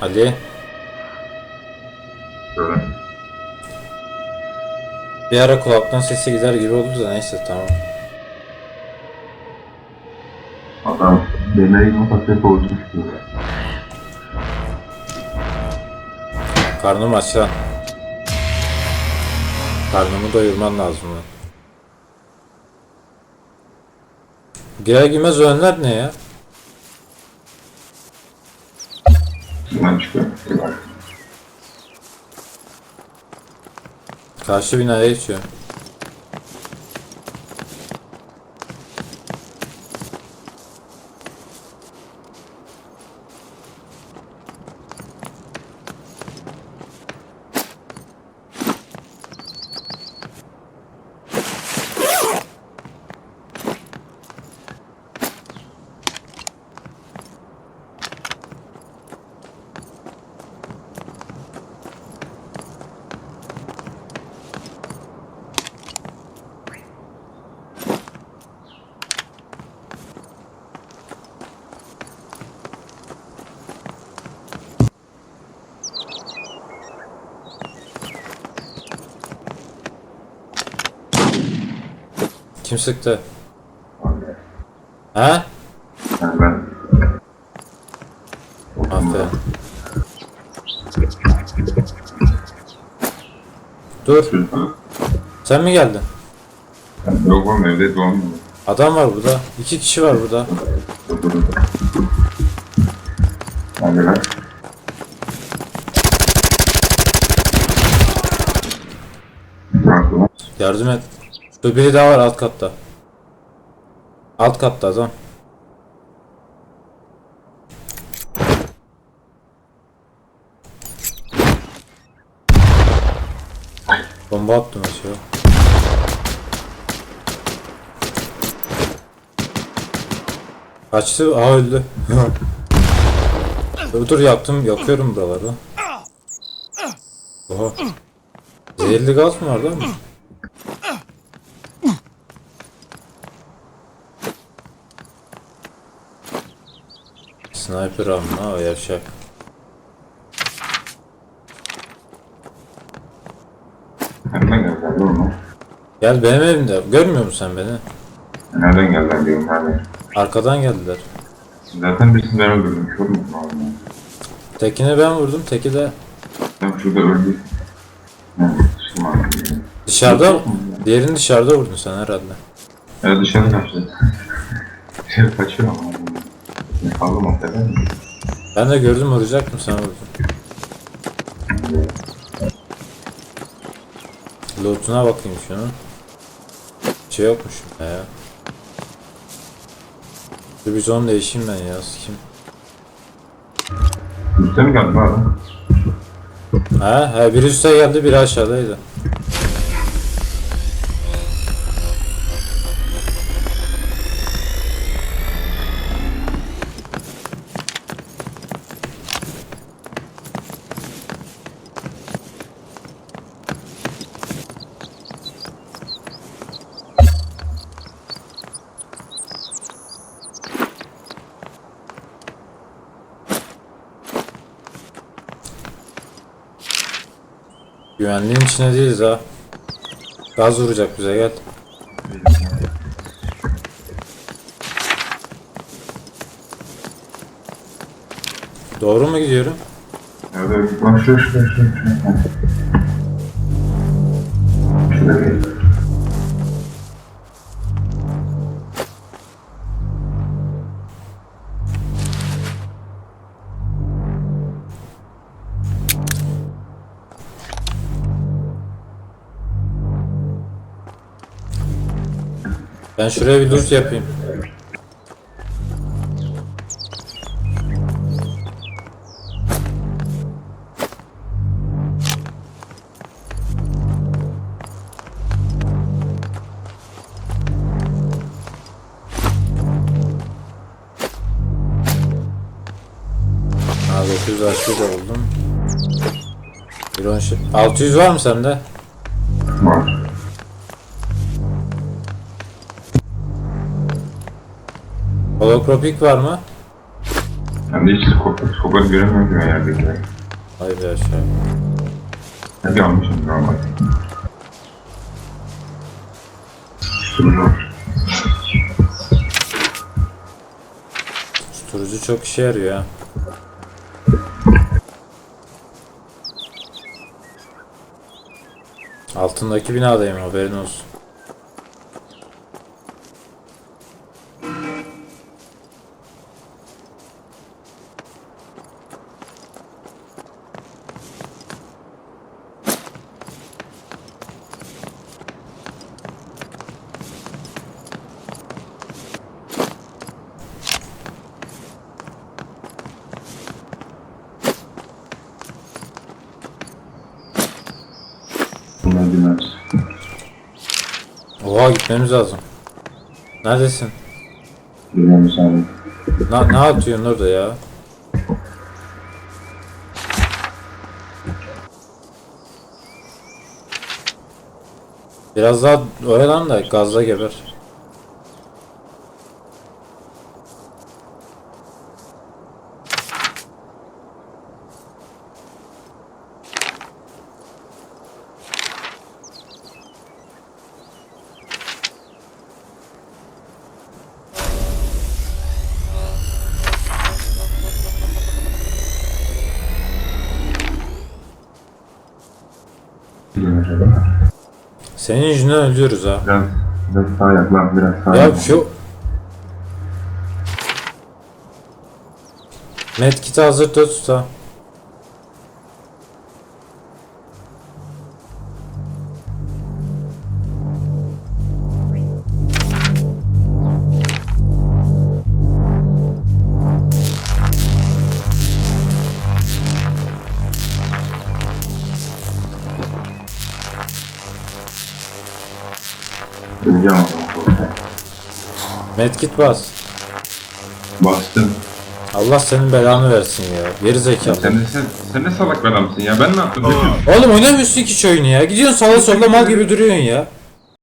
Ali. Böyle. Bir ara kulaktan sesi gider gibi oldu da neyse tamam. Adam mutlaka bozmuş gibi. Karnım aç lan. Karnımı doyurman lazım lan. Girer girmez ölenler ne ya? Şuradan çıkıyor. Karşı binaya geçiyor. Kim sıktı? Ha? Yani ben Aferin. Dur. Sen mi geldin? Yok oğlum evde günü. Adam var burada. İki kişi var burada. Hadi lan. Yardım et. Dur biri daha var alt katta. Alt katta adam. Bomba attım aşağı. Kaçtı. Aa öldü. dur yaktım. Yakıyorum buraları. Oha. Zehirli gaz mı var değil Sniper o yavşak. Nereden geldiler oğlum? Gel benim evimde. Görmüyor musun sen beni? Nereden geldiler diyorum yani. Arkadan geldiler. Zaten birisini ben öldürdüm. Şur mu? Vallahi. Tekini ben vurdum. Teki de Ben şurada öldü. Ne? Şımarım. dışarıda. Diğerini dışarıda vurdun sen herhalde. Ya dışarı kaçtı. Dışarı kaçıyor ama. Kaldı? Neden? Ben de gördüm vuracaktım sen vurdun. Loot'una bakayım şunu. Bir şey yokmuş ya. Dur biz onu değişeyim ben ya. Kim? Üste mi geldi adam? Ha, ha biri üstte geldi biri aşağıdaydı. Güvenliğin içine değiliz ha. Gaz vuracak bize gel. Doğru mu gidiyorum? Evet, bak Ben şuraya bir loot yapayım. Ha 900 açlı da buldum. Bir on şey. 600 var mı sende? Holokropik var mı? Ben de hiç skop, skopları göremiyorum ki ben yerdekileri. Hay be aşağı. Hadi almışım normal. Var. Susturucu çok işe yarıyor ha. Altındaki binadayım haberin olsun. Dinler. Oha gitmemiz lazım. Neredesin? Bilmem müsaade. Na, ne atıyorsun orada ya? Biraz daha oyalan da gazla geber. Bilmiyorum. Senin yüzünden ölüyoruz ha. Biraz, biraz sağ yak lan, biraz sağ Ya yak. şu... Medkit'i hazır tut ha. Medkit bas. Bastım. Allah senin belanı versin ya. Geri zekalı. Sen de, sen, sen de salak bir adamsın ya. Ben ne yaptım? Oğlum oynamıyorsun ki şu oyunu ya. Gidiyorsun sağa sola mal gibi duruyorsun ya.